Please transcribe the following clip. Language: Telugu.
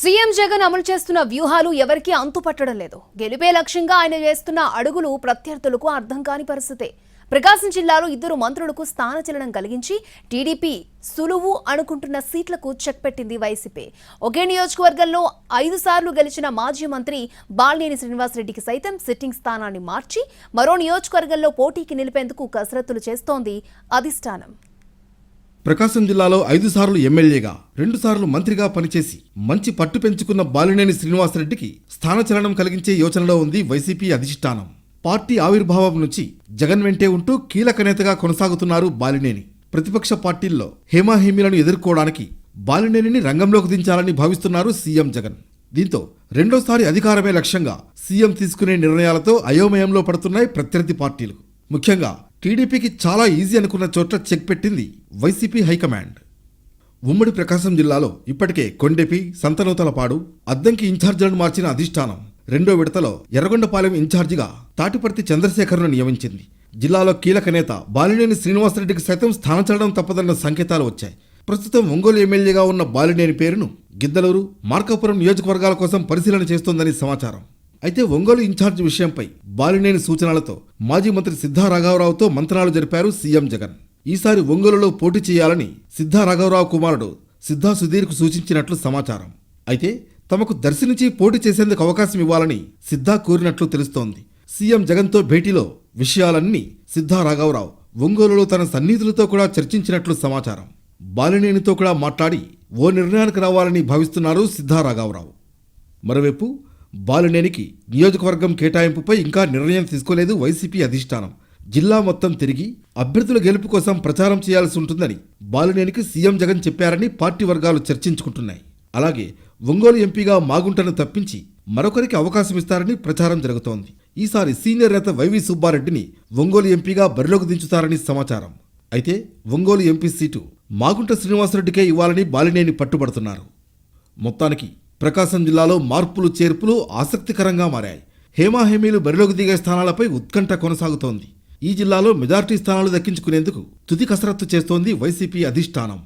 సీఎం జగన్ అమలు చేస్తున్న వ్యూహాలు ఎవరికీ అంతుపట్టడం లేదు. గెలిపే లక్ష్యంగా ఆయన చేస్తున్న అడుగులు ప్రత్యర్థులకు అర్థం కాని పరిస్థితే. ప్రకాశం జిల్లాలో ఇద్దరు మంత్రులకు స్థానచలనం కలిగించి టీడీపీ సులువు అనుకుంటున్న సీట్లకు చెక్ పెట్టింది వైసీపీ. ఒకే నియోజకవర్గంలో ఐదు సార్లు గెలిచిన మాజీ మంత్రి బాలినేని శ్రీనివాసరెడ్డికి సైతం సిట్టింగ్ స్థానాన్ని మార్చి మరో నియోజకవర్గంలో పోటీకి నిలిపేందుకు కసరత్తులు చేస్తోంది అధిష్టానం. ప్రకాశం జిల్లాలో ఐదు సార్లు ఎమ్మెల్యేగా రెండు సార్లు మంత్రిగా పనిచేసి మంచి పట్టు పెంచుకున్న బాలినేని శ్రీనివాసరెడ్డికి స్థానచలనం కలిగించే యోచనలో ఉంది వైసీపీ అధిష్టానం. పార్టీ ఆవిర్భావం నుంచి జగన్ వెంటే ఉంటూ కీలక నేతగా కొనసాగుతున్నారు బాలినేని. ప్రతిపక్ష పార్టీల్లో హేమాహేమీలను ఎదుర్కోవడానికి బాలినేనిని రంగంలోకి దించాలని భావిస్తున్నారు సీఎం జగన్. దీంతో రెండోసారి అధికారమే లక్ష్యంగా సీఎం తీసుకునే నిర్ణయాలతో అయోమయంలో పడుతున్నాయి ప్రత్యర్థి పార్టీలు. ముఖ్యంగా టీడీపీకి చాలా ఈజీ అనుకున్న చోట్ల చెక్ పెట్టింది వైసీపీ హైకమాండ్. ఉమ్మడి ప్రకాశం జిల్లాలో ఇప్పటికే కొండెపి సంతనూతలపాడు అద్దంకి ఇన్ఛార్జీలను మార్చిన అధిష్టానం రెండో విడతలో ఎర్రగొండపాలెం ఇన్ఛార్జిగా తాటిపర్తి చంద్రశేఖర్ను నియమించింది. జిల్లాలో కీలక నేత బాలినేని శ్రీనివాసరెడ్డికి సైతం స్థానచలడం తప్పదన్న సంకేతాలు వచ్చాయి. ప్రస్తుతం ఒంగోలు ఎమ్మెల్యేగా ఉన్న బాలినేని పేరును గిద్దలూరు మార్కాపురం నియోజకవర్గాల కోసం పరిశీలన చేస్తోందని సమాచారం. అయితే ఒంగోలు ఇన్ఛార్జ్ విషయంపై బాలినేని సూచనలతో మాజీ మంత్రి సిద్ధా రాఘవరావుతో మంత్రాలు జరిపారు సీఎం జగన్. ఈసారి ఒంగోలులో పోటీ చేయాలని సిద్ధా రాఘవరావు కుమారుడు సిద్ధా సుధీర్కు సూచించినట్లు సమాచారం. అయితే తమకు దర్శనించి పోటీ చేసేందుకు అవకాశం ఇవ్వాలని సిద్ధా కోరినట్లు తెలుస్తోంది. సీఎం జగన్తో భేటీలో విషయాలన్నీ సిద్ధా రాఘవరావు ఒంగోలులో తన సన్నిహితులతో కూడా చర్చించినట్లు సమాచారం. బాలినేనితో కూడా మాట్లాడి ఓ నిర్ణయానికి రావాలని భావిస్తున్నారు సిద్ధా రాఘవరావు మరోవైపు బాలినేనికి నియోజకవర్గం కేటాయింపుపై ఇంకా నిర్ణయం తీసుకోలేదు వైసీపీ అధిష్టానం. జిల్లా మొత్తం తిరిగి అభ్యర్థుల గెలుపు కోసం ప్రచారం చేయాల్సి ఉంటుందని బాలినేనికి సీఎం జగన్ చెప్పారని పార్టీ వర్గాలు చర్చించుకుంటున్నాయి. అలాగే ఒంగోలు ఎంపీగా మాగుంటను తప్పించి మరొకరికి అవకాశం ఇస్తారని ప్రచారం జరుగుతోంది. ఈసారి సీనియర్ నేత వైవి సుబ్బారెడ్డిని ఒంగోలు ఎంపీగా బరిలోకి దించుతారని సమాచారం. అయితే ఒంగోలు ఎంపీ సీటు మాగుంట శ్రీనివాసరెడ్డికే ఇవ్వాలని బాలినేని పట్టుబడుతున్నారు. మొత్తానికి ప్రకాశం జిల్లాలో మార్పులు చేర్పులు ఆసక్తికరంగా మారాయి. హేమాహేమీలు బరిలోకి దిగే స్థానాలపై ఉత్కంఠ కొనసాగుతోంది. ఈ జిల్లాలో మెజార్టీ స్థానాలు దక్కించుకునేందుకు తుది కసరత్తు చేస్తోంది వైసీపీ అధిష్టానం.